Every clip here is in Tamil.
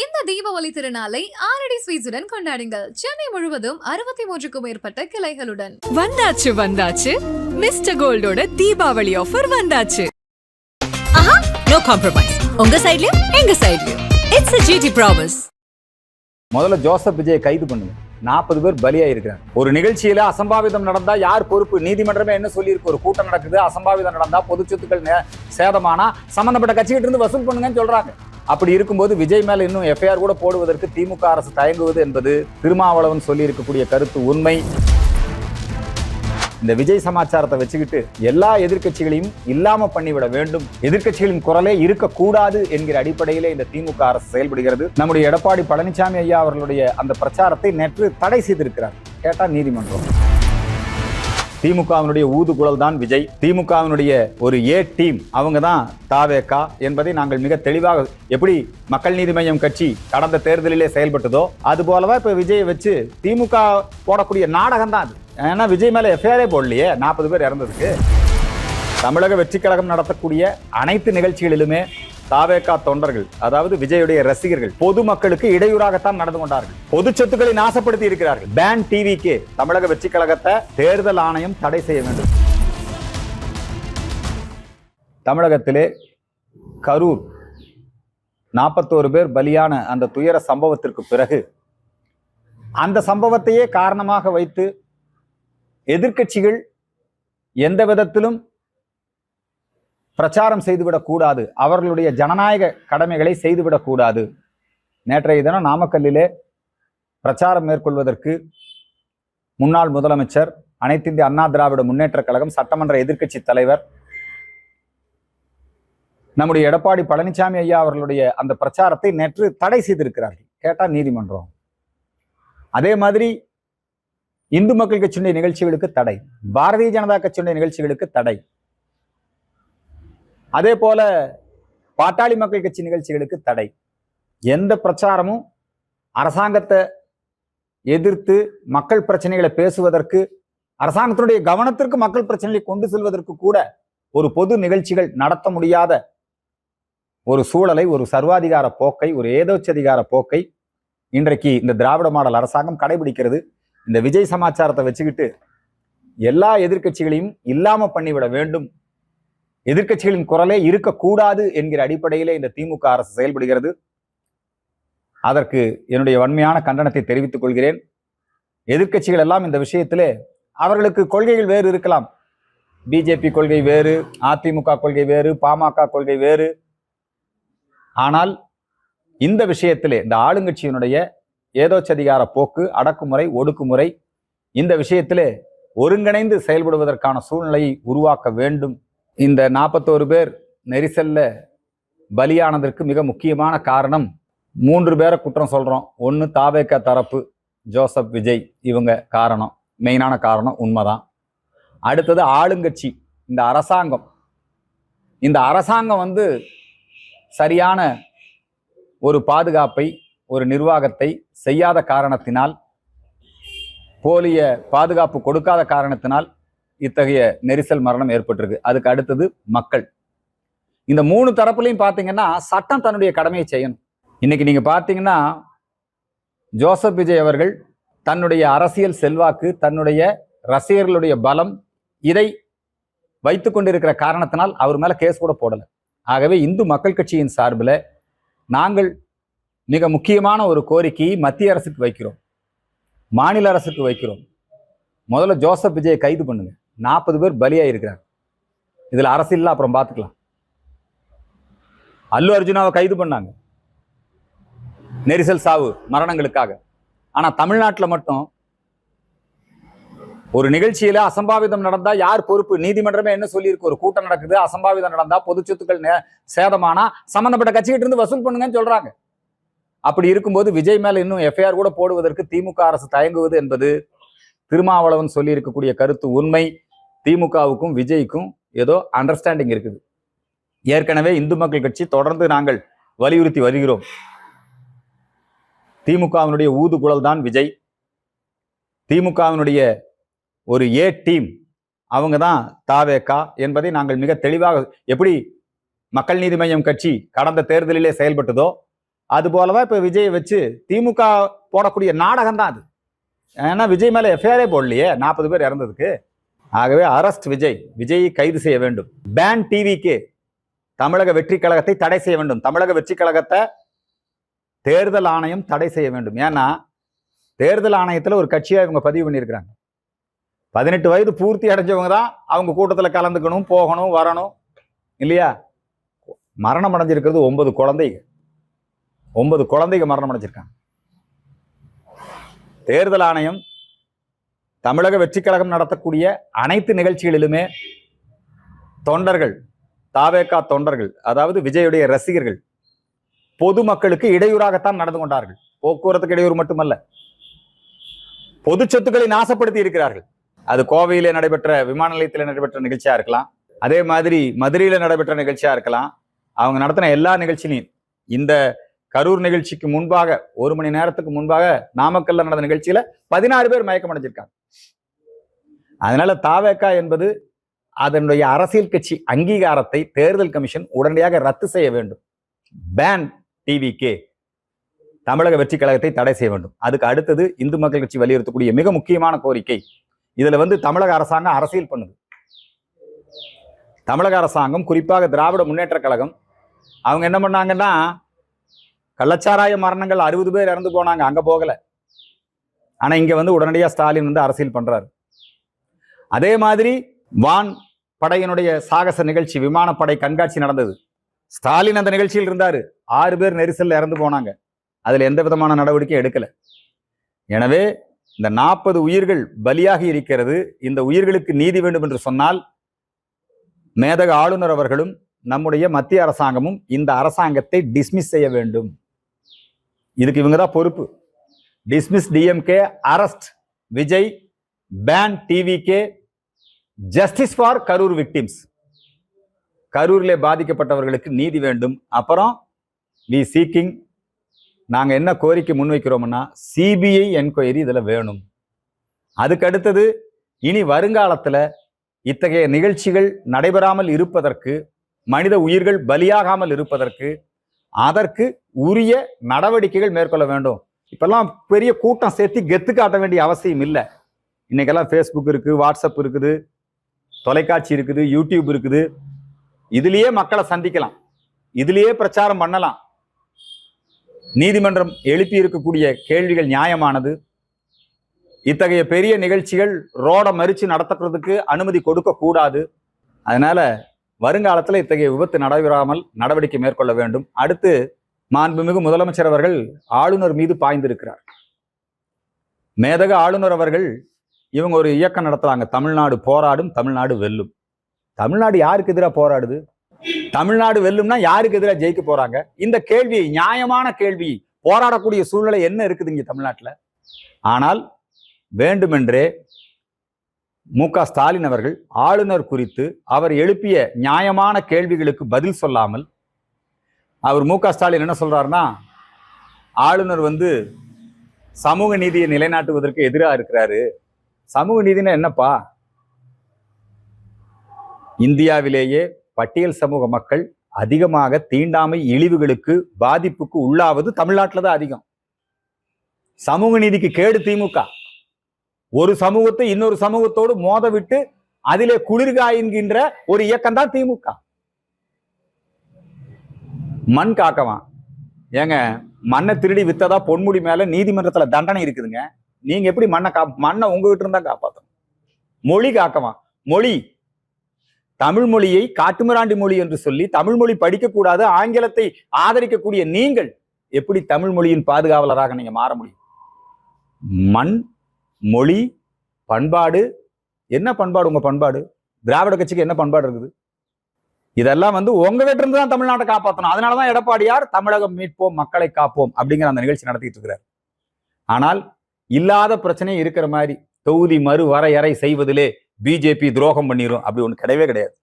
இந்த தீபாவளி திருநாளை ஆரடி ஸ்வீட்ஸுடன் கொண்டாடுங்கள். சென்னை முழுவதும் அறுபத்தி மூன்றுக்கும் மேற்பட்ட கிளைகளுடன். வந்தாச்சு வந்தாச்சு. மிஸ்டர் கோல்டோட தீபாவளி ஆஃபர் வந்தாச்சு. ஆஹா நோ காம்ப்ரமைஸ் உங்க சைடுலயும் எங்க சைடுலயும் இட்ஸ் a ஜிடி ப்ராமிஸ் முதல்ல ஜோசப் விஜயை கைது பண்ணுங்க. நாற்பது பேர் பலியா இருக்கிறாங்க ஒரு நிகழ்ச்சியில அசம்பாவிதம் நடந்தா யார் பொறுப்பு? நீதிமன்றமே என்ன சொல்லியிருக்கு? ஒரு கூட்டம் நடக்குது அசம்பாவிதம் நடந்தா பொது சொத்துக்கள் சேதமானா சம்பந்தப்பட்ட கட்சிகிட்ட இருந்து வசூல் பண்ணுங்கன்னு சொல்றாங்க. அப்படி இருக்கும்போது விஜய் மேல இன்னும் எஃப்ஐஆர் கூட போடுவதற்கு திமுக அரசு தயங்குவது என்பது திருமாவளவன் சொல்லி இருக்கக்கூடிய கருத்து உண்மை. இந்த விஜய் சமாச்சாரத்தை வச்சுக்கிட்டு எல்லா எதிர்க்கட்சிகளையும் இல்லாம பண்ணிவிட வேண்டும். எதிர்க்கட்சிகளின் குரலே இருக்கக்கூடாது என்கிற அடிப்படையிலே இந்த திமுக அரசு செயல்படுகிறது. நம்முடைய எடப்பாடி பழனிசாமி ஐயா அவர்களுடைய அந்த பிரச்சாரத்தை நேற்று தடை செய்திருக்கிறார். கேட்டா நீதிமன்றம். திமுகவினுடைய ஊதுகுழல் தான் விஜய். திமுகவினுடைய ஒரு ஏ டீம் அவங்க தான் தாவேக்கா என்பதை நாங்கள் மிக தெளிவாக எப்படி மக்கள் நீதி மையம் கட்சி கடந்த தேர்தலிலே செயல்பட்டதோ அது போலதான் இப்போ விஜயை வச்சு திமுக போடக்கூடிய நாடகம் தான் அது. ஏன்னா விஜய் மேலே எஃப்ஐஆரே போடலையே நாற்பது பேர் இறந்ததுக்கு. தமிழக வெற்றி கழகம் நடத்தக்கூடிய அனைத்து நிகழ்ச்சிகளிலுமே தாவேகா தொண்டர்கள் அதாவது விஜயுடைய ரசிகர்கள் பொதுமக்களுக்கு இடையூறாகத்தான் நடந்து கொண்டார்கள். பொது சொத்துக்களை நாசப்படுத்தி இருக்கிறார்கள். பேன் டிவிக்கு தமிழக வெற்றி கழகத்தை தேர்தல் ஆணையம் தடை செய்ய வேண்டும். தமிழகத்திலே கரூர் நாற்பத்தோரு பேர் பலியான அந்த துயர சம்பவத்திற்கு பிறகு அந்த சம்பவத்தையே காரணமாக வைத்து எதிர்க்கட்சிகள் எந்த விதத்திலும் பிரச்சாரம் செய்துவிடக்கூடாது அவர்களுடைய ஜனநாயக கடமைகளை செய்துவிடக்கூடாது நேற்றைய தினம் நாமக்கல்லிலே பிரச்சாரம் மேற்கொள்வதற்கு முன்னாள் முதலமைச்சர் அனைத்து இந்திய அண்ணா திராவிட முன்னேற்றக் கழகம் சட்டமன்ற எதிர்க்கட்சி தலைவர் நம்முடைய எடப்பாடி பழனிசாமி ஐயா அவர்களுடைய அந்த பிரச்சாரத்தை நேற்று தடை செய்திருக்கிறார்கள். கேட்டா நீதிமன்றம். அதே மாதிரி இந்து மக்கள் கட்சியினுடைய நிகழ்ச்சிகளுக்கு தடை பாரதிய ஜனதா கட்சியினுடைய நிகழ்ச்சிகளுக்கு தடை. அதே போல பாட்டாளி மக்கள் கட்சி நிகழ்ச்சிகளுக்கு தடை. எந்த பிரச்சாரமும் அரசாங்கத்தை எதிர்த்து மக்கள் பிரச்சனைகளை பேசுவதற்கு அரசாங்கத்தினுடைய கவனத்திற்கு மக்கள் பிரச்சனைகளை கொண்டு செல்வதற்கு கூட ஒரு பொது நிகழ்ச்சிகள் நடத்த முடியாத ஒரு சூழலை ஒரு சர்வாதிகார போக்கை ஒரு ஏதோச்சதிகார போக்கை இன்றைக்கு இந்த திராவிட மாடல் அரசாங்கம் கடைபிடிக்கிறது. இந்த விஜய் சமாச்சாரத்தை வச்சுக்கிட்டு எல்லா எதிர்க்கட்சிகளையும் இல்லாம பண்ணிவிட வேண்டும். எதிர்க்கட்சிகளின் குரலே இருக்கக்கூடாது என்கிற அடிப்படையிலே இந்த திமுக அரசு செயல்படுகிறது. அதற்கு என்னுடைய வன்மையான கண்டனத்தை தெரிவித்துக் கொள்கிறேன். எதிர்க்கட்சிகள் எல்லாம் இந்த விஷயத்திலே அவர்களுக்கு கொள்கைகள் வேறு இருக்கலாம். பிஜேபி கொள்கை வேறு அதிமுக கொள்கை வேறு பாமக கொள்கை வேறு. ஆனால் இந்த விஷயத்திலே இந்த ஆளுங்கட்சியினுடைய ஏதோச்சதிகார போக்கு அடக்குமுறை ஒடுக்குமுறை இந்த விஷயத்திலே ஒருங்கிணைந்து செயல்படுவதற்கான சூழ்நிலையை உருவாக்க வேண்டும் இந்த நாற்பத்தோரு பேர் நெரிசல்ல பலியானதற்கு மிக முக்கியமான காரணம் மூன்று பேரை குற்றம் சொல்கிறோம் ஒன்று தாவேக்கா தரப்பு ஜோசப் விஜய் இவங்க காரணம். மெயினான காரணம் உண்மைதான். அடுத்தது ஆளுங்கட்சி இந்த அரசாங்கம். இந்த அரசாங்கம் வந்து சரியான ஒரு பாதுகாப்பை ஒரு நிர்வாகத்தை செய்யாத காரணத்தினால் போலிய பாதுகாப்பு கொடுக்காத காரணத்தினால் இத்தகைய நெரிசல் மரணம் ஏற்பட்டிருக்கு. அதுக்கு அடுத்தது மக்கள். இந்த மூணு தரப்புலையும் பார்த்தீங்கன்னா சட்டம் தன்னுடைய கடமையை செய்யணும். இன்னைக்கு நீங்க பார்த்தீங்கன்னா ஜோசப் விஜய் அவர்கள் தன்னுடைய அரசியல் செல்வாக்கு தன்னுடைய ரசிகர்களுடைய பலம் இதை வைத்து கொண்டிருக்கிற காரணத்தினால் அவர் மேலே கேஸ் கூட போடலை. ஆகவே இந்து மக்கள் கட்சியின் சார்பில் நாங்கள் மிக முக்கியமான ஒரு கோரிக்கையை மத்திய அரசுக்கு வைக்கிறோம். மாநில அரசுக்கு வைக்கிறோம். முதல்ல ஜோசப் விஜயை கைது பண்ணுங்கள் நாற்பது பேர் பலியாயிருக்கிறாங்க. இதில் இதுல அரசியல் அப்புறம் பார்த்துக்கலாம் அல்லு அர்ஜுனாவை கைது பண்ணாங்க. நெரிசல் சாவு மரணங்களுக்காக. ஆனா தமிழ்நாட்டுல மட்டும் ஒரு நிகழ்ச்சியில அசம்பாவிதம் நடந்தா யார் பொறுப்பு? நீதிமன்றமே என்ன சொல்லியிருக்கு? ஒரு கூட்டம் நடக்குது அசம்பாவிதம் நடந்தா பொது சொத்துக்கள் சேதமானா சம்பந்தப்பட்ட கட்சிகிட்ட இருந்து வசூல் பண்ணுங்கன்னு சொல்றாங்க. அப்படி இருக்கும்போது விஜய் மேல இன்னும் எஃப்ஐஆர் கூட போடுவதற்கு திமுக அரசு தயங்குவது என்பது திருமாவளவன் சொல்லி இருக்கக்கூடிய கருத்து உண்மை. திமுகவுக்கும் விஜய்க்கும் ஏதோ அண்டர்ஸ்டாண்டிங் இருக்குது. ஏற்கனவே இந்து மக்கள் கட்சி தொடர்ந்து நாங்கள் வலியுறுத்தி வருகிறோம். திமுகவினுடைய ஊதுகுழல் தான் விஜய். திமுகவினுடைய ஒரு ஏ டீம் அவங்க தான் தாவேக்கா என்பதை நாங்கள் மிக தெளிவாக எப்படி மக்கள் நீதி மையம் கட்சி கடந்த தேர்தலிலே செயல்பட்டதோ அது போலதான் இப்போ விஜயை வச்சு திமுக போடக்கூடிய நாடகம் தான் அது. ஏன்னா விஜய் மேலே எஃப்ஐஆரே போடலையே நாற்பது பேர் இறந்ததுக்கு. ஆகவே அரஸ்ட் விஜய் விஜயை கைது செய்ய வேண்டும். பேன் டிவிக்கு தமிழக வெற்றி கழகத்தை தடை செய்ய வேண்டும். தமிழக வெற்றி கழகத்தை தேர்தல் ஆணையம் தடை செய்ய வேண்டும். ஏன்னா தேர்தல் ஆணையத்தில் ஒரு கட்சியாக இவங்க பதிவு பண்ணியிருக்கிறாங்க. பதினெட்டு வயது பூர்த்தி அடைஞ்சவங்க தான் அவங்க கூட்டத்தில் கலந்துக்கணும் போகணும் வரணும். இல்லையா? மரணம் அடைஞ்சிருக்கிறது ஒன்பது குழந்தைங்க. ஒன்பது குழந்தைங்க மரணம் அடைஞ்சிருக்காங்க. தேர்தல் ஆணையம் தமிழக வெற்றிக்கழகம் நடத்தக்கூடிய அனைத்து நிகழ்ச்சிகளிலுமே தொண்டர்கள் தாவேகா தொண்டர்கள் அதாவது விஜயுடைய ரசிகர்கள் பொதுமக்களுக்கு இடையூறாகத்தான் நடந்து கொண்டார்கள். போக்குவரத்துக்கு இடையூறு மட்டுமல்ல பொது சொத்துக்களை நாசப்படுத்தி இருக்கிறார்கள். அது கோவையிலே நடைபெற்ற விமான நிலையத்தில் நடைபெற்ற நிகழ்ச்சியா இருக்கலாம் அதே மாதிரி மதுரையில நடைபெற்ற நிகழ்ச்சியா இருக்கலாம். அவங்க நடத்தின எல்லா நிகழ்ச்சியிலையும் இந்த கரூர் நிகழ்ச்சிக்கு முன்பாக ஒரு மணி நேரத்துக்கு முன்பாக நாமக்கல்ல நடந்த நிகழ்ச்சியில பதினாறு பேர் மயக்கம் அடைஞ்சிருக்காங்க அதனால தாவேக்கா என்பது அதனுடைய அரசியல் கட்சி அங்கீகாரத்தை தேர்தல் கமிஷன் உடனடியாக ரத்து செய்ய வேண்டும். பேன் டிவிகே தமிழக வெற்றி கழகத்தை தடை செய்ய வேண்டும். அதுக்கு அடுத்தது இந்து மக்கள் கட்சி வலியுறுத்தக்கூடிய மிக முக்கியமான கோரிக்கை. இதுல வந்து தமிழக அரசாங்கம் அரசியல் பண்ணுது. தமிழக அரசாங்கம் குறிப்பாக திராவிட முன்னேற்ற கழகம் அவங்க என்ன பண்ணாங்கன்னா கள்ளச்சாராய மரணங்கள் அறுபது பேர் இறந்து போனாங்க அங்கே போகல. ஆனா இங்கே வந்து உடனடியாக ஸ்டாலின் வந்து அரசியல் பண்றாரு. அதே மாதிரி வான் படையினுடைய சாகச நிகழ்ச்சி விமானப்படை கண்காட்சி நடந்தது. ஸ்டாலின் அந்த நிகழ்ச்சியில் இருந்தாரு. ஆறு பேர் நெரிசல்ல இறந்து போனாங்க. அதுல எந்த விதமான நடவடிக்கை எடுக்கல. எனவே இந்த நாற்பது உயிர்கள் பலியாகி இருக்கிறது. இந்த உயிர்களுக்கு நீதி வேண்டும் என்று சொன்னால் மேதக ஆளுநர் அவர்களும் நம்முடைய மத்திய அரசாங்கமும் இந்த அரசாங்கத்தை டிஸ்மிஸ் செய்ய வேண்டும். இதுக்கு இவங்க தான் பொறுப்பு dismiss DMK arrest Vijay ban TVK justice for Karur victims கரூரிலே பாதிக்கப்பட்டவர்களுக்கு நீதி வேண்டும். அப்புறம் வி சீக்கிங் நாங்கள் என்ன கோரிக்கை முன்வைக்கிறோம்னா சிபிஐ என்கொயரி இதில் வேணும். அதுக்கு அடுத்தது இனி வருங்காலத்தில் இத்தகைய நிகழ்ச்சிகள் நடைபெறாமல் இருப்பதற்கு மனித உயிர்கள் பலியாகாமல் இருப்பதற்கு அதற்கு உரிய நடவடிக்கைகள் மேற்கொள்ள வேண்டும். இப்பெல்லாம் பெரிய கூட்டம் சேர்த்து கெத்து காட்ட வேண்டிய அவசியம் இல்லை. இன்னைக்கெல்லாம் ஃபேஸ்புக் இருக்குது வாட்ஸ்அப் இருக்குது தொலைக்காட்சி இருக்குது யூடியூப் இருக்குது. இதுலேயே மக்களை சந்திக்கலாம். இதுலேயே பிரச்சாரம் பண்ணலாம். நீதிமன்றம் எழுப்பி இருக்கக்கூடிய கேள்விகள் நியாயமானது. இத்தகைய பெரிய நிகழ்ச்சிகள் ரோட மறித்து நடத்துறதுக்கு அனுமதி கொடுக்கக்கூடாது அதனால் வருங்காலத்துல இத்தகைய விபத்து நடைபெறாமல் நடவடிக்கை மேற்கொள்ள வேண்டும். அடுத்து மாண்புமிகு முதலமைச்சர் அவர்கள் ஆளுநர் மீது பாய்ந்திருக்கிறார். மேதக ஆளுநர் அவர்கள் இவங்க ஒரு இயக்கம் நடத்துறாங்க. தமிழ்நாடு போராடும் தமிழ்நாடு வெல்லும். தமிழ்நாடு யாருக்கு எதிராக போராடுது? தமிழ்நாடு வெல்லும்னா யாருக்கு எதிராக ஜெயிக்க போறாங்க? இந்த கேள்வி நியாயமான கேள்வி போராடக்கூடிய சூழ்நிலை என்ன இருக்குது இங்க தமிழ்நாட்டுல? ஆனால் வேண்டுமென்றே மு க ஸ்டாலின் அவர்கள் ஆளுநர் குறித்து அவர் எழுப்பிய நியாயமான கேள்விகளுக்கு பதில் சொல்லாமல் அவர் மு க ஸ்டாலின் என்ன சொல்றாருன்னா ஆளுநர் வந்து சமூக நீதியை நிலைநாட்டுவதற்கு எதிராக இருக்கிறாரு. சமூக நீதினா என்னப்பா? இந்தியாவிலேயே பட்டியல் சமூக மக்கள் அதிகமாக தீண்டாமை இழிவுகளுக்கு பாதிப்புக்கு உள்ளாவது தமிழ்நாட்டில் தான் அதிகம். சமூக நீதிக்கு கேடு திமுக. ஒரு சமூகத்தை இன்னொரு சமூகத்தோடு மோத விட்டு அதிலே குளிர்காய்கின்ற ஒரு இயக்கம் தான் திமுக. மண் காக்கவான் ஏங்க மண்ணை திருடி வித்ததா பொன்முடி மேல நீதிமன்றத்துல தண்டனை இருக்குதுங்க. நீங்க எப்படி மண்ணை கா மண்ணை உங்ககிட்ட இருந்தா காப்பாத்தணும்? மொழி காக்கவான் மொழி. தமிழ் மொழியை காட்டுமிராண்டி மொழி என்று சொல்லி தமிழ் மொழி படிக்கக்கூடாது ஆங்கிலத்தை ஆதரிக்கக்கூடிய நீங்கள் எப்படி தமிழ் மொழியின் பாதுகாவலராக நீங்க மாற முடியும்? மண் மொழி பண்பாடு. என்ன பண்பாடு உங்க பண்பாடு? திராவிட கட்சிக்கு என்ன பண்பாடு இருக்குது? இதெல்லாம் வந்து உங்க வீட்டு இருந்து தான் தமிழ்நாட்டை காப்பாற்றணும் அதனாலதான் எடப்பாடியார் தமிழகம் மீட்போம் மக்களை காப்போம் அப்படிங்கிற அந்த நிகழ்ச்சி நடத்திட்டு இருக்கிறார். ஆனால் இல்லாத பிரச்சனை இருக்கிற மாதிரி தொகுதி மறு வரையறை செய்வதிலே பிஜேபி துரோகம் பண்ணிடும் அப்படி ஒன்று கிடையவே கிடையாது.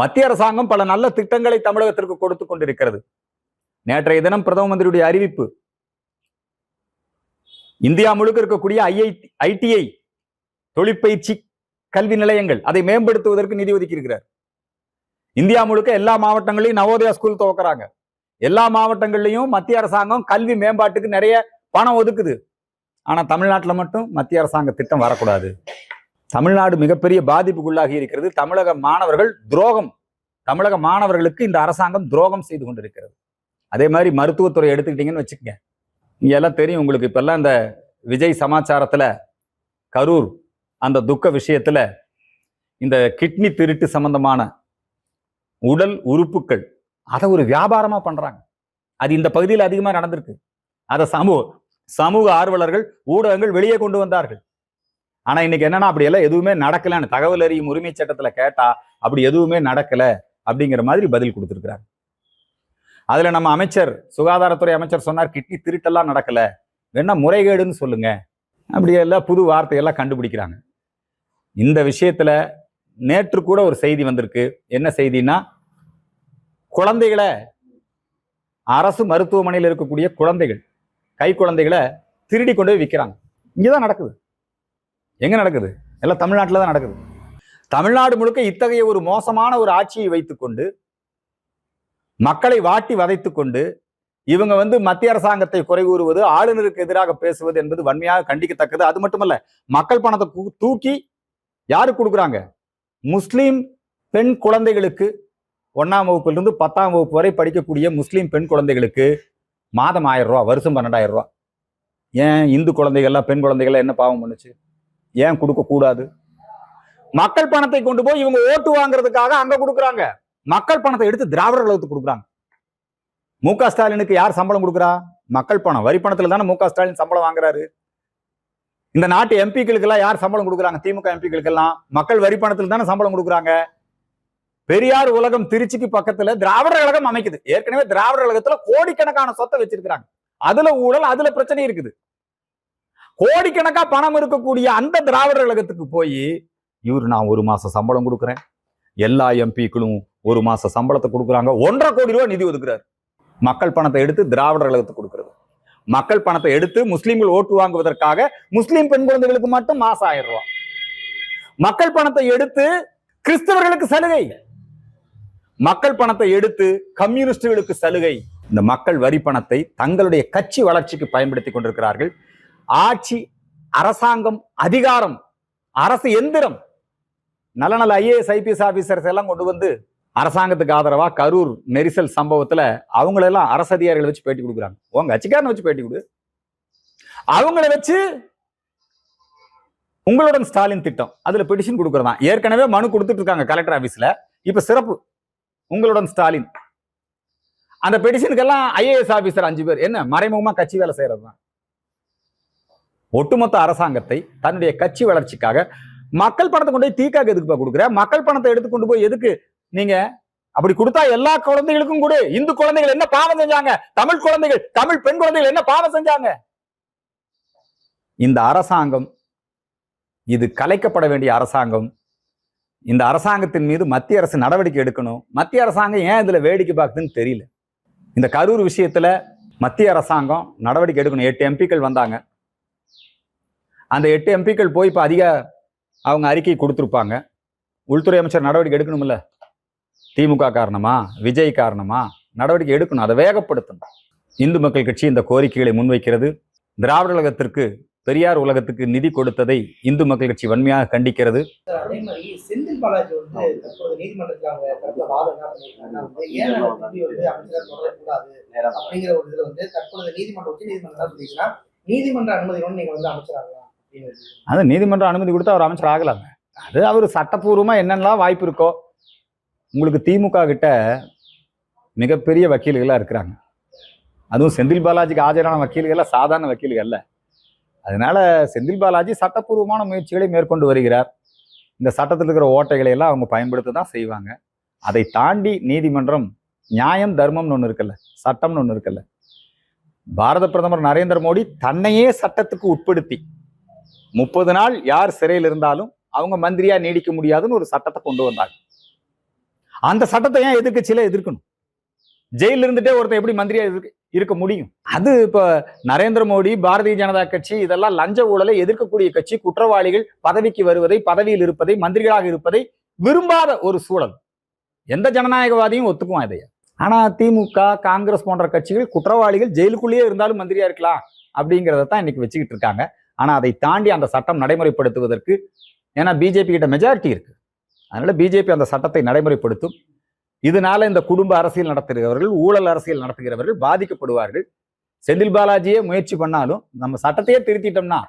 மத்திய அரசாங்கம் பல நல்ல திட்டங்களை தமிழகத்திற்கு கொடுத்து கொண்டிருக்கிறது. நேற்றைய தினம் பிரதம மந்திரியுடைய அறிவிப்பு இந்தியா முழுக்க இருக்கக்கூடிய ஐஐடி ஐடிஐ தொழிற்பயிற்சி கல்வி நிலையங்கள் அதை மேம்படுத்துவதற்கு நிதி ஒதுக்கி இருக்கிறார் இந்தியா முழுக்க எல்லா மாவட்டங்களையும் நவோதயா ஸ்கூல் துவக்கிறாங்க. எல்லா மாவட்டங்கள்லயும் மத்திய அரசாங்கம் கல்வி மேம்பாட்டுக்கு நிறைய பணம் ஒதுக்குது. ஆனா தமிழ்நாட்டுல மட்டும் மத்திய அரசாங்க திட்டம் வரக்கூடாது. தமிழ்நாடு மிகப்பெரிய பாதிப்புக்குள்ளாகி இருக்கிறது. தமிழக மாணவர்கள் துரோகம். தமிழக மாணவர்களுக்கு இந்த அரசாங்கம் துரோகம் செய்து கொண்டிருக்கிறது. அதே மாதிரி மருத்துவத்துறை எடுத்துக்கிட்டீங்கன்னு வச்சுக்கோங்க. எல்லாம் தெரியும் உங்களுக்கு. இப்போல்லாம் இந்த விஜய் சமாச்சாரத்தில் கரூர் அந்த துக்க விஷயத்தில் இந்த கிட்னி திருட்டு சம்பந்தமான உடல் உறுப்புகள் அதை ஒரு வியாபாரமாக பண்ணுறாங்க அது இந்த பகுதியில் அதிகமாக நடந்திருக்கு. அதை சமூக சமூக ஆர்வலர்கள் ஊடகங்கள் வெளியே கொண்டு வந்தார்கள். ஆனால் இன்னைக்கு என்னன்னா அப்படி எல்லாம் எதுவுமே நடக்கலைன்னு தகவல் அறியும் உரிமை சட்டத்தில் கேட்டால் அப்படி எதுவுமே நடக்கலை அப்படிங்கிற மாதிரி பதில் கொடுத்துருக்குறாங்க. அதுல நம்ம அமைச்சர் சுகாதாரத்துறை அமைச்சர் சொன்னார் கிட்னி திருட்டெல்லாம் நடக்கல. வேணா முறைகேடுன்னு சொல்லுங்க. அப்படி எல்லாம் புது வார்த்தையெல்லாம் கண்டுபிடிக்கிறாங்க. இந்த விஷயத்துல நேற்று கூட ஒரு செய்தி வந்திருக்கு. என்ன செய்தின்னா குழந்தைகளை அரசு மருத்துவமனையில் இருக்கக்கூடிய குழந்தைகள் கை குழந்தைகளை திருடி கொண்டு போய் விற்கிறாங்க இங்கதான் நடக்குது. எங்க நடக்குது? எல்லாம் தமிழ்நாட்டில் தான் நடக்குது. தமிழ்நாடு முழுக்க இத்தகைய ஒரு மோசமான ஒரு ஆட்சியை வைத்துக்கொண்டு மக்களை வாட்டி வதைத்து கொண்டு இவங்க வந்து மத்திய அரசாங்கத்தை குறை கூறுவது ஆளுநருக்கு எதிராக பேசுவது என்பது வன்மையாக கண்டிக்கத்தக்கது. அது மட்டுமல்ல மக்கள் பணத்தை தூக்கி யாரு கொடுக்குறாங்க? முஸ்லீம் பெண் குழந்தைகளுக்கு. ஒன்னாம் வகுப்பிலிருந்து பத்தாம் வகுப்பு வரை படிக்கக்கூடிய முஸ்லீம் பெண் குழந்தைகளுக்கு மாதம் ஆயிரம் ரூபா வருஷம் பன்னெண்டாயிரம் ரூபா. ஏன் இந்து குழந்தைகள்லாம் பெண் குழந்தைகள்லாம் என்ன பாவம் பண்ணுச்சு? ஏன் கொடுக்க கூடாது மக்கள் பணத்தை கொண்டு போய் இவங்க ஓட்டு வாங்குறதுக்காக அங்க கொடுக்குறாங்க. மக்கள் பணத்தை எடுத்து திராவிடர் கழகத்துக்கு கொடுக்குறாங்க. மு க ஸ்டாலினுக்கு யார் சம்பளம் கொடுக்குறா? மக்கள் பணம். வரி பணத்துல தானே மு க ஸ்டாலின் சம்பளம் வாங்குறாரு. இந்த நாட்டு எம்பிக்களுக்கு எல்லாம் யார் சம்பளம் கொடுக்குறாங்க? திமுக எம்பிக்களுக்கெல்லாம். மக்கள் வரி பணத்துல தானே சம்பளம் கொடுக்குறாங்க. பெரியார் உலகம் திருச்சிக்கு பக்கத்துல திராவிட கழகம் அமைக்குது. ஏற்கனவே திராவிட கழகத்துல கோடிக்கணக்கான சொத்தை வச்சிருக்கிறாங்க. அதுல ஊழல் அதுல பிரச்சனை இருக்குது. கோடிக்கணக்கா பணம் இருக்கக்கூடிய அந்த திராவிட கழகத்துக்கு போய் இவர் நான் ஒரு மாசம் சம்பளம் கொடுக்குறேன். எல்லா எம்பிக்களும் ஒரு மாச சம்பளத்தை கொடுக்குறாங்க. ஒன்றரை கோடி ரூபாய் நிதி ஒதுக்குறாரு. மக்கள் பணத்தை எடுத்து திராவிட கழகத்துக்கு கொடுக்கறது. மக்கள் பணத்தை எடுத்து முஸ்லீம்கள் ஓட்டு வாங்குவதற்காக முஸ்லீம் பெண் குழந்தைகளுக்கு மட்டும் மாசம் ஆயிரம் ரூபாய். மக்கள் பணத்தை எடுத்து கிறிஸ்தவர்களுக்கு சலுகை. மக்கள் பணத்தை எடுத்து கம்யூனிஸ்டுகளுக்கு சலுகை. இந்த மக்கள் வரி பணத்தை தங்களுடைய கட்சி வளர்ச்சிக்கு பயன்படுத்தி கொண்டிருக்கிறார்கள். ஆட்சி அரசாங்கம் அதிகாரம் அரசு எந்திரம் நல்ல நல்ல ஐஏஎஸ் ஐபிஎஸ் ஆபீசர்ஸ் எல்லாம் கொண்டு வந்து அரசாங்கத்துக்கு ஆதரவா கரூர் நெரிசல் சம்பவத்துல அவங்களெல்லாம் அரசு அதிகாரிகளை வச்சு பேட்டி கொடுக்குறாங்க. உங்க கட்சிக்காரனை வச்சு பேட்டி கொடு. அவங்கள வச்சு உங்களுடன் ஸ்டாலின் திட்டம். அதுல பெட்டிஷன் கொடுக்கறதா? ஏற்கனவே மனு கொடுத்துட்டு இருக்காங்க கலெக்டர் ஆபீஸ்ல இப்ப சிறப்பு. உங்களுடன் ஸ்டாலின். அந்த பெட்டிஷனுக்கெல்லாம் ஐஏஎஸ் ஆபீசர் அஞ்சு பேர். என்ன? மறைமுகமா கட்சி வேலை செய்யறது தான் ஒட்டுமொத்த அரசாங்கத்தை தன்னுடைய கட்சி வளர்ச்சிக்காக மக்கள் பணத்தை கொண்டு போய் தீக்காக்கு எதுக்குப்பா கொடுக்குற? மக்கள் பணத்தை எடுத்து கொண்டு போய் எதுக்கு நீங்க அப்படி கொடுத்தா எல்லா குழந்தைகளுக்கும் கொடு. இந்து குழந்தைகள் என்ன பாவம் செஞ்சாங்க? தமிழ் குழந்தைகள் தமிழ் பெண் குழந்தைகள் என்ன பாவம் செஞ்சாங்க? இந்த அரசாங்கம் இது கலைக்கப்பட வேண்டிய அரசாங்கம். இந்த அரசாங்கத்தின் மீது மத்திய அரசு நடவடிக்கை எடுக்கணும். மத்திய அரசாங்கம் ஏன் இதுல வேடிக்கை பார்க்குதுன்னு தெரியல. இந்த கரூர் விஷயத்துல மத்திய அரசாங்கம் நடவடிக்கை எடுக்கணும். எட்டு எம்பிக்கள் வந்தாங்க. அந்த எட்டு எம்பிக்கள் போய் இப்போ அதிக அவங்க அறிக்கை கொடுத்துருப்பாங்க. உள்துறை அமைச்சர் நடவடிக்கை எடுக்கணும்ல? திமுக காரணமா விஜய் காரணமா நடவடிக்கை எடுக்கணும் அதை வேகப்படுத்தணும். இந்து மக்கள் கட்சி இந்த கோரிக்கைகளை முன்வைக்கிறது. திராவிட உலகத்திற்கு பெரியார் உலகத்துக்கு நிதி கொடுத்ததை இந்து மக்கள் கட்சி வன்மையாக கண்டிக்கிறது. அதே நீதிமன்றம் அனுமதி கொடுத்து அவர் அமைச்சர் ஆகலாங்க அது அவர் சட்டப்பூர்வமா என்னென்னலாம் வாய்ப்பு இருக்கோ உங்களுக்கு திமுக கிட்ட மிகப்பெரிய வக்கீல்களாக இருக்கிறாங்க. அதுவும் செந்தில் பாலாஜிக்கு ஆஜரான வக்கீல்கள் சாதாரண வக்கீல்கள் அல்ல அதனால செந்தில் பாலாஜி சட்டப்பூர்வமான முயற்சிகளை மேற்கொண்டு வருகிறார். இந்த சட்டத்தில் இருக்கிற ஓட்டைகளை எல்லாம் அவங்க பயன்படுத்த தான் செய்வாங்க. அதை தாண்டி நீதிமன்றம் நியாயம் தர்மம்னு ஒன்று இருக்குல்ல சட்டம்னு ஒன்று இருக்குல்ல பாரத பிரதமர் நரேந்திர மோடி தன்னையே சட்டத்துக்கு உட்படுத்தி முப்பது நாள் யார் சிறையில் இருந்தாலும் அவங்க மந்திரியா நீடிக்க முடியாதுன்னு ஒரு சட்டத்தை கொண்டு வந்தாங்க. அந்த சட்டத்தை ஏன் எதிர்க்கட்சியில எதிர்க்கணும்? ஜெயில இருந்துட்டே ஒருத்தன் எப்படி மந்திரியா இருக்க- இருக்க முடியும்? அது இப்ப நரேந்திர மோடி பாரதிய ஜனதா கட்சி இதெல்லாம் லஞ்ச ஊழலை எதிர்க்கக்கூடிய கட்சி குற்றவாளிகள் பதவிக்கு வருவதை பதவியில் இருப்பதை மந்திரிகளாக இருப்பதை விரும்பாத ஒரு சூழல். எந்த ஜனநாயகவாதியும் ஒத்துக்குவான் இதைய. ஆனா திமுக காங்கிரஸ் போன்ற கட்சிகள் குற்றவாளிகள் ஜெயிலுக்குள்ளேயே இருந்தாலும் மந்திரியா இருக்கலாம் அப்படிங்கிறத தான் இன்னைக்கு வச்சுக்கிட்டு இருக்காங்க. ஆனா அதை தாண்டி அந்த சட்டம் நடைமுறைப்படுத்துவதற்கு ஏன்னா பிஜேபி கிட்ட மெஜாரிட்டி இருக்கு. அதனால பிஜேபி அந்த சட்டத்தை நடைமுறைப்படுத்தும். இதனால இந்த குடும்ப அரசியல் நடத்துகிறவர்கள் ஊழல் அரசியல் நடத்துகிறவர்கள் பாதிக்கப்படுவார்கள். செந்தில் பாலாஜியே முயற்சி பண்ணாலும் நம்ம சட்டத்தையே திருத்திட்டோம்னா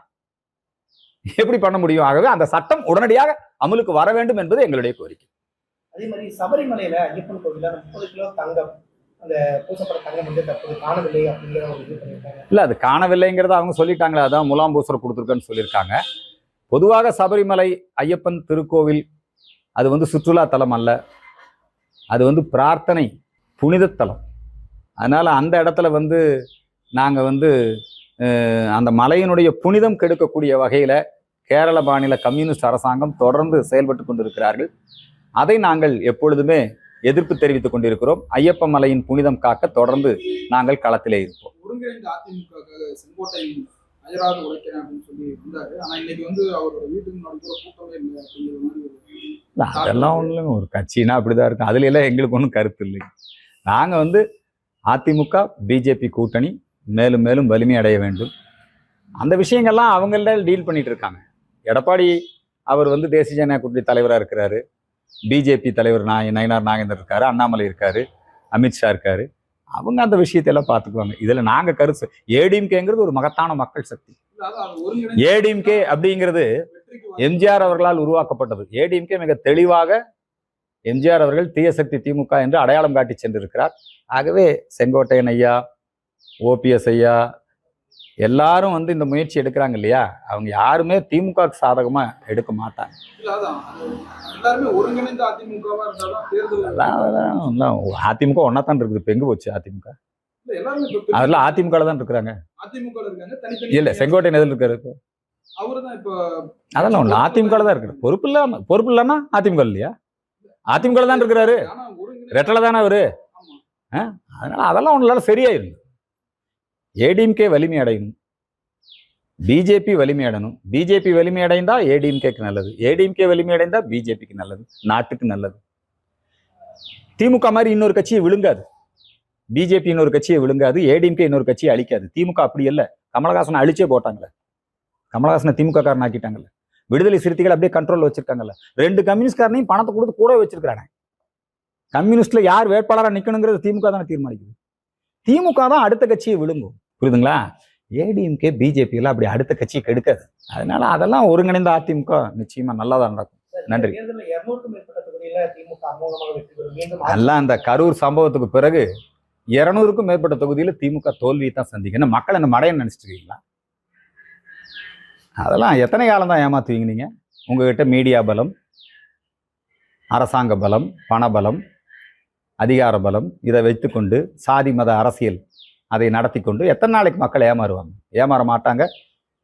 எப்படி பண்ண முடியும்? ஆகவே அந்த சட்டம் உடனடியாக அமலுக்கு வர வேண்டும் என்பது எங்களுடைய கோரிக்கை. அதே மாதிரி சபரிமலையில ஐயப்பன் அந்த முப்பது கிலோ தங்கம் இல்ல அது காணவில்லைங்கிறத அவங்க சொல்லிட்டாங்களே அதான் முலாம் பூசரை கொடுத்துருக்கேன்னு சொல்லியிருக்காங்க. பொதுவாக சபரிமலை ஐயப்பன் திருக்கோவில் அது வந்து சுற்றுலா தலம் அல்ல. அது வந்து பிரார்த்தனை புனிதத்தலம் அதனால் அந்த இடத்துல வந்து நாங்கள் வந்து அந்த மலையினுடைய புனிதம் கெடுக்கக்கூடிய வகையில் கேரள மாநில கம்யூனிஸ்ட் அரசாங்கம் தொடர்ந்து செயல்பட்டு கொண்டிருக்கிறார்கள். அதை நாங்கள் எப்பொழுதுமே எதிர்ப்பு தெரிவித்துக் கொண்டிருக்கிறோம். ஐயப்ப மலையின் புனிதம் காக்க தொடர்ந்து நாங்கள் களத்திலே இருப்போம். அயராது உழைக்கிறேன் அப்படின்னு சொல்லி இருந்தாரு ஆனா இன்னைக்கு வந்து அவரோட வீட்டுக்கு முன்னாடி கூட கூட்டமே இல்லை அப்படிங்கிற மாதிரி அதெல்லாம் ஒன்றும் ஒரு கட்சினா அப்படிதான் இருக்கும். அதுல எல்லாம் எங்களுக்கு ஒன்றும் கருத்து இல்லை நாங்க வந்து அதிமுக பிஜேபி கூட்டணி மேலும் மேலும் வலிமை அடைய வேண்டும். அந்த விஷயங்கள்லாம் அவங்கள்ட்ட டீல் பண்ணிட்டு இருக்காங்க. எடப்பாடி அவர் வந்து தேசிய ஜனநாயக கூட்டணி தலைவராக இருக்கிறாரு. பிஜேபி தலைவர் நாய் நயனார் நாகேந்தர் இருக்காரு. அண்ணாமலை இருக்காரு. அமித்ஷா இருக்காரு. அவங்க அந்த விஷயத்தையெல்லாம் பார்த்துக்குவாங்க. இதுல நாங்க கருத்து. ஏடிஎம்கேங்கிறது ஒரு மகத்தான மக்கள் சக்தி. ஏடிஎம்கே அப்படிங்கிறது எம்ஜிஆர் அவர்களால் உருவாக்கப்பட்டது. ஏடிஎம்கே மிக தெளிவாக எம்ஜிஆர் அவர்கள் தீய சக்தி திமுக என்று அடையாளம் காட்டி சென்றிருக்கிறார். ஆகவே செங்கோட்டையன் ஐயா ஓபிஎஸ் ஐயா எல்லாரும் வந்து இந்த முயற்சி எடுக்கிறாங்க இல்லையா? அவங்க யாருமே திமுக சாதகமா எடுக்க மாட்டாங்க. அதிமுக ஒன்னா தான் இருக்குது. இப்ப எங்க போச்சு அதிமுக? அதெல்லாம் அதிமுக தான் இருக்கிறாங்க. இல்ல செங்கோட்டையன் எதில் இருக்காரு இப்போ? அதெல்லாம் ஒண்ணு. அதிமுக தான் இருக்கிறார் பொறுப்பு இல்லாம பொறுப்பு இல்லைன்னா அதிமுக இல்லையா? அதிமுக தான் இருக்கிறாரு. ரெட்டலை தானே அவரு. அதனால அதெல்லாம் ஒன்றால சரியாயிரும். ஏடிஎம்கே வலிமை அடையணும். பிஜேபி வலிமை அடையணும். பிஜேபி வலிமை அடைந்தா ஏடிஎம்கேக்கு நல்லது. ஏடிஎம்கே வலிமை அடைந்தால் பிஜேபிக்கு நல்லது. நாட்டுக்கு நல்லது. திமுக மாதிரி இன்னொரு கட்சியை விழுங்காது. பிஜேபி இன்னொரு கட்சியை விழுங்காது. ஏடிஎம்கே இன்னொரு கட்சியை அழிக்காது. திமுக அப்படி இல்லை. கமலஹாசனை அழிச்சே போட்டாங்களே கமலஹாசனை திமுக காரன் ஆக்கிட்டாங்கல்ல. விடுதலை சிறுத்தைகள் அப்படியே கண்ட்ரோல் வச்சிருக்காங்கல்ல. ரெண்டு கம்யூனிஸ்ட்காரனையும் பணத்தை கொடுத்து கூட வச்சிருக்கிறானே. கம்யூனிஸ்ட்ல யார் வேட்பாளராக நிற்கணுங்கிறது திமுக தானே தீர்மானிக்குது. திமுக தான் அடுத்த கட்சியை விழுங்கும். புரியுதுங்களா? ஏடிஎம்கே பிஜேபி எல்லாம் அப்படி அடுத்த கட்சி கெடுக்காது. அதனால அதெல்லாம் ஒருங்கிணைந்த அதிமுக நிச்சயமா நல்லா தான் நடக்கும். நன்றி. அதெல்லாம் அந்த கரூர் சம்பவத்துக்கு பிறகு இருநூறுக்கும் மேற்பட்ட தொகுதியில திமுக தோல்வியை தான் சந்திக்கணும் மக்கள் என்ன மடையன்னு நினைச்சிருக்கீங்களா? அதெல்லாம் எத்தனை காலம் தான் ஏமாத்துவீங்க நீங்க? உங்ககிட்ட மீடியா பலம் அரசாங்க பலம் பணபலம் அதிகார பலம் இதை வைத்துக்கொண்டு சாதி மத அரசியல் அதை நடத்தி கொண்டு எத்தனை நாளைக்கு மக்கள் ஏமாறுவாங்க? ஏமாற மாட்டாங்க.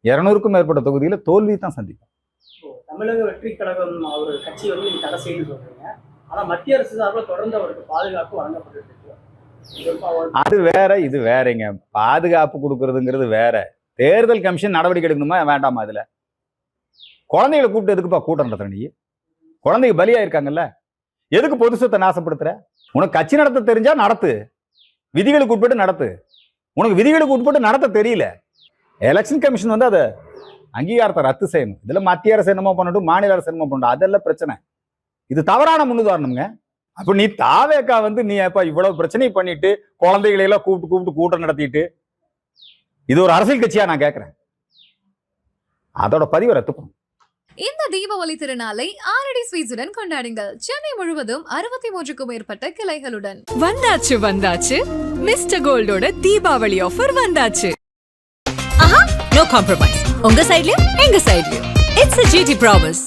இருநூறுக்கும் மேற்பட்ட தொகுதியில தோல்வி தான் இப்போ தமிழக வெற்றி கழகம் அவர் கட்சி வந்து தடை செய்யணும்னு சொல்றீங்க. ஆனா மத்திய அரசு சார்பில் தொடர்ந்து அவருக்கு பாதுகாப்பு வழங்கப்பட்டு அது வேற இது வேறங்க. பாதுகாப்பு கொடுக்கறதுங்கிறது வேற. தேர்தல் கமிஷன் நடவடிக்கை எடுக்கணுமா? வேண்டாமா அதுல குழந்தைகளை கூப்பிட்டு எதுக்குப்பா கூட்டம் நடத்துற நீ? குழந்தைங்க பலியா இருக்காங்கல்ல எதுக்கு பொது சொத்தை நாசப்படுத்துற? உனக்கு கட்சி நடத்த தெரிஞ்சா நடத்து. விதிகளுக்கு உட்பட்டு நடத்து. உனக்கு விதிகளுக்கு உட்பட்டு நடத்த தெரியல. எலெக்ஷன் கமிஷன் வந்து அதை அங்கீகாரத்தை ரத்து செய்யணும். இதில் மத்திய அரசு என்னமோ பண்ணட்டும் மாநில அரசு என்னமோ பண்ணட்டும் அதெல்லாம் பிரச்சனை. இது தவறான முன்னுதாரணம்ங்க. அப்போ நீ தாவேக்கா வந்து நீ எப்ப இவ்வளவு பிரச்சனை பண்ணிட்டு குழந்தைகளையெல்லாம் கூப்பிட்டு கூப்பிட்டு கூட்டம் நடத்திட்டு இது ஒரு அரசியல் கட்சியா நான் கேட்குறேன் அதோட பதிவை ரத்து இந்த தீபாவளி திருநாளை ஆரடி ஸ்வீட்ஸுடன் கொண்டாடுங்கள். சென்னை முழுவதும் அறுபத்தி மூன்றுக்கும் மேற்பட்ட கிளைகளுடன். வந்தாச்சு வந்தாச்சு. மிஸ்டர் கோல்டோட தீபாவளி ஆஃபர் வந்தாச்சு. ஆஹா நோ காம்ப்ரமைஸ் உங்க சைடுலயும் எங்க சைடுலயும் இட்ஸ் ஜிடி ப்ராமிஸ்